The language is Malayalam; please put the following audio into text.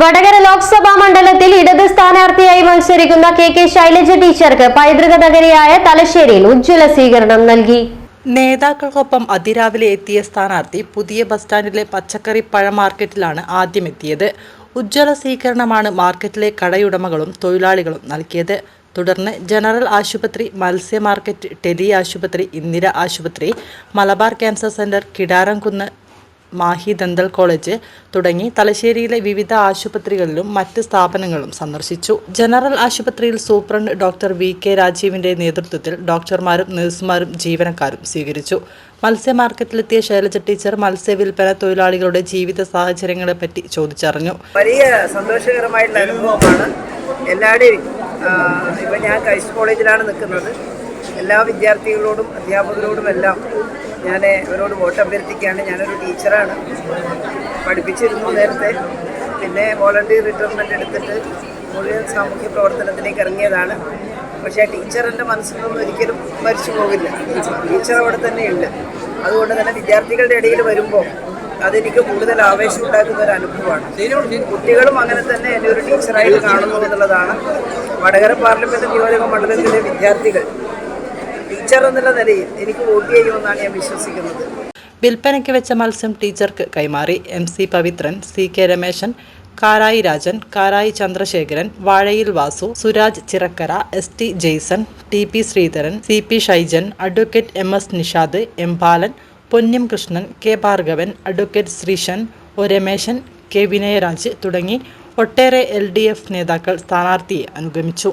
വടകര ലോക്സഭാ മണ്ഡലത്തിൽ ഇടത് സ്ഥാനാർത്ഥിയായി മത്സരിക്കുന്ന കെ കെ ശൈലജ ടീച്ചർക്ക് പൈതൃക നഗരിയായ തലശ്ശേരിയിൽ ഉജ്ജ്വല സ്വീകരണം നൽകി. നേതാക്കൾക്കൊപ്പം അതിരാവിലെ എത്തിയ സ്ഥാനാർത്ഥി പുതിയ ബസ് സ്റ്റാൻഡിലെ പച്ചക്കറി പഴ മാർക്കറ്റിലാണ് ആദ്യം എത്തിയത്. ഉജ്ജ്വല സ്വീകരണമാണ് മാർക്കറ്റിലെ കടയുടമകളും തൊഴിലാളികളും നൽകിയത്. തുടർന്ന് ജനറൽ ആശുപത്രി മത്സ്യ മാർക്കറ്റ് ടെലി ആശുപത്രി ഇന്ദിര ആശുപത്രി Malabar cancer centre Kidaramkunnu Mahe dental college തുടങ്ങി തലശ്ശേരിയിലെ വിവിധ ആശുപത്രികളിലും മറ്റ് സ്ഥാപനങ്ങളും സന്ദർശിച്ചു. ജനറൽ ആശുപത്രിയിൽ സൂപ്രണ്ട് ഡോക്ടർ വി കെ രാജീവിന്റെ നേതൃത്വത്തിൽ ഡോക്ടർമാരും നഴ്സുമാരും ജീവനക്കാരും സ്വീകരിച്ചു. മത്സ്യ മാർക്കറ്റിലെത്തിയ ശൈലജ ടീച്ചർ മത്സ്യ വിൽപ്പന തൊഴിലാളികളുടെ ജീവിത സാഹചര്യങ്ങളെ പറ്റി ചോദിച്ചറിഞ്ഞു. വലിയ സന്തോഷകരമായിട്ടുള്ള അനുഭവമാണ്. എല്ലാവരുടെയും ഇപ്പം ഞാൻ ക്രൈസ്റ്റ് കോളേജിലാണ് നിൽക്കുന്നത്. എല്ലാ വിദ്യാർത്ഥികളോടും അധ്യാപകരോടും എല്ലാം ഞാൻ ഇവരോട് വോട്ട് അഭ്യർത്ഥിക്കുകയാണ് ഞാനൊരു ടീച്ചറാണ്. പഠിപ്പിച്ചിരുന്നു നേരത്തെ. പിന്നെ വോളണ്ടിയർ റിട്ടയർമെന്റ് എടുത്തിട്ട് മുഴുവൻ സാമൂഹ്യ പ്രവർത്തനത്തിലേക്ക് ഇറങ്ങിയതാണ്. പക്ഷേ ആ ടീച്ചർ എന്റെ മനസ്സിൽ നിന്നും ഒരിക്കലും മരിച്ചു പോകില്ല ടീച്ചർ അവിടെ തന്നെയുണ്ട്. അതുകൊണ്ട് തന്നെ വിദ്യാർത്ഥികളുടെ ഇടയിൽ വരുമ്പോൾ അതെനിക്ക് കൂടുതൽ ആവേശം ഉണ്ടാക്കുന്ന ഒരു അനുഭവമാണ്. കുട്ടികളും അങ്ങനെ തന്നെ എന്നെ ഒരു ടീച്ചറായിട്ട് കാണുന്നു എന്നുള്ളതാണ്. വടകര പാർലമെന്റ് നിയോജക മണ്ഡലത്തിലെ വിദ്യാർത്ഥികൾ ടീച്ചർ എന്നുള്ള നിലയിൽ എനിക്ക് വോട്ട് ചെയ്യുമെന്നാണ് ഞാൻ വിശ്വസിക്കുന്നത്. വിൽപ്പനയ്ക്ക് വെച്ച മത്സ്യം ടീച്ചർക്ക് കൈമാറി M C Pavithran C K Rameshan Karayi Rajan Karayi Chandrasekharan Vazhayil Vasu Suraj Chirakkara S T Jaison T P Sreedharan C P Shaijan advocate M S Nishad M Balan പൊന്നിം Krishnan K Bhargavan advocate Sreesan O Rameshan K Vinayaraj തുടങ്ങി ഒട്ടേറെ എൽ ഡി എഫ് നേതാക്കൾ സ്ഥാനാർത്ഥിയെ അനുഗമിച്ചു.